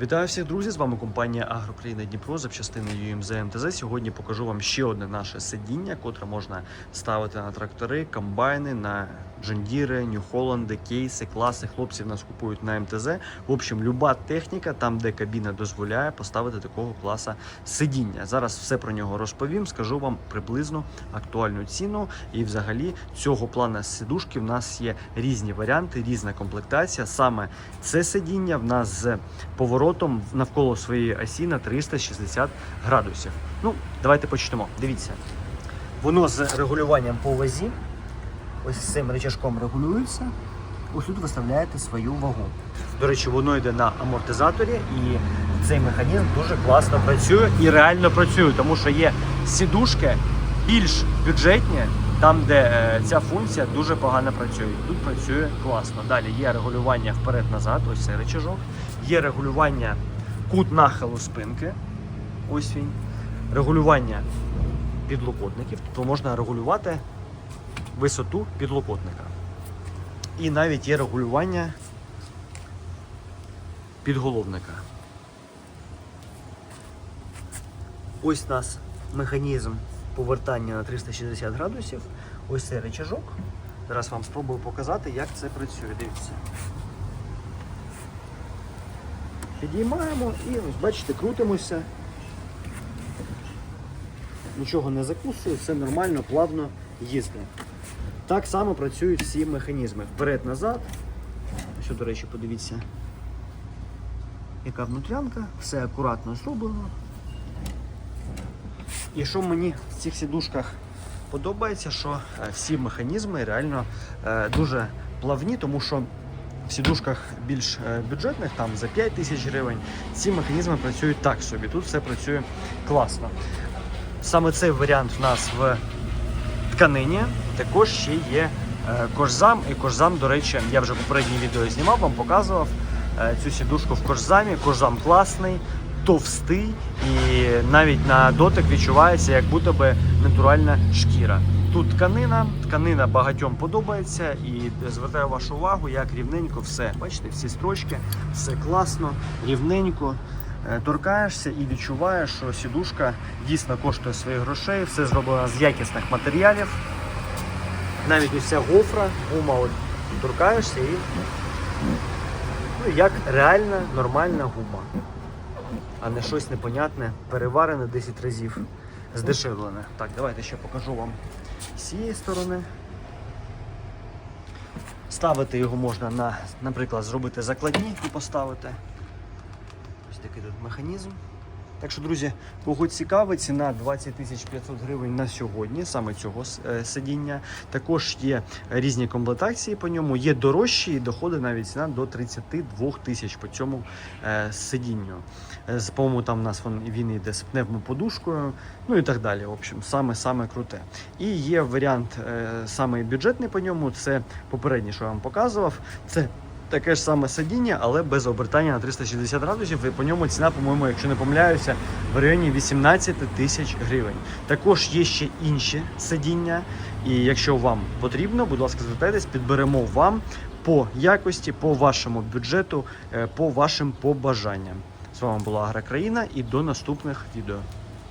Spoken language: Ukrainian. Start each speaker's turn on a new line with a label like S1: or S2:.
S1: Вітаю всіх друзі! З вами компанія Агрокраїна Дніпро запчастини UMZ МТЗ. Сьогодні покажу вам ще одне наше сидіння, котре можна ставити на трактори, комбайни, на джендіри, нью-холланди, кейси, класи. Хлопці нас купують на МТЗ. В общем, люба техніка, там де кабіна дозволяє поставити такого класа сидіння. Зараз все про нього розповім. Скажу вам приблизно актуальну ціну. І взагалі цього плана сидушки в нас є різні варіанти, різна комплектація. Саме це сидіння в нас з поворотом навколо своєї осі на 360 градусів. Ну, давайте почнемо. Дивіться. Воно з регулюванням по вазі. Ось цим рычажком регулюється. Ось тут виставляєте свою вагу. До речі, воно йде на амортизаторі, і цей механізм дуже класно працює і реально працює, тому що є сідушки більш бюджетні, там, де е, ця функція дуже погано працює. Тут працює класно. Далі є регулювання вперед-назад, ось цей рычажок. Є регулювання кут нахилу спинки. Ось він. Регулювання підлокотників. Тобто можна регулювати висоту підлокотника. І навіть є регулювання підголовника. Ось у нас механізм повертання на 360 градусів. Ось цей рычажок. Зараз вам спробую показати, як це працює. Дивіться. Підіймаємо і ось бачите, крутимося. Нічого не закусує, все нормально, плавно їздить. Так само працюють всі механізми. Вперед-назад. Що, до речі, подивіться, яка внутрянка, все акуратно зроблено. І що мені в цих сідушках подобається, що е, всі механізми реально е, дуже плавні, тому що в сідушках більш е, бюджетних, там за 5 тисяч гривень, ці механізми працюють так собі. Тут все працює класно. Саме цей варіант в нас в тканині. Також ще є кожзам. І кожзам, до речі, я вже попереднє відео знімав, вам показував цю сідушку в кожзамі. Кожзам класний, товстий і навіть на дотик відчувається, як будто би натуральна шкіра. Тут тканина, тканина багатьом подобається і звертаю вашу увагу, як рівненько все. Бачите, всі строчки, все класно, рівненько. Е, Торкаєшся і відчуваєш, що сідушка дійсно коштує своїх грошей, все зроблено з якісних матеріалів. Навіть ця гофра, гума, от торкаєшся і ну, як реальна нормальна гума, а не щось непонятне, переварене 10 разів, здешевлене. Так, давайте ще покажу вам з цієї сторони. Ставити його можна на, наприклад, зробити закладні і поставити. Ось такий тут механізм. Так що, друзі, кого цікавить, ціна 20 тисяч 500 гривень на сьогодні, саме цього е, сидіння. Також є різні комплектації по ньому, є дорожчі і доходить навіть ціна до 32 тисяч по цьому е, сидінню. Е, з- По-моєму, там у нас він, йде з пневмоподушкою, ну і так далі. В общем, саме саме круте. І є варіант саме бюджетний по ньому. Це попередній, що я вам показував. Це таке ж саме сидіння, але без обертання на 360 градусів. І по ньому ціна, по-моєму, якщо не помиляюся, в районі 18 тисяч гривень. Також є ще інші сидіння. І якщо вам потрібно, будь ласка, звертайтесь, підберемо вам по якості, по вашому бюджету, е, по вашим побажанням. З вами була Агрокраїна і до наступних відео.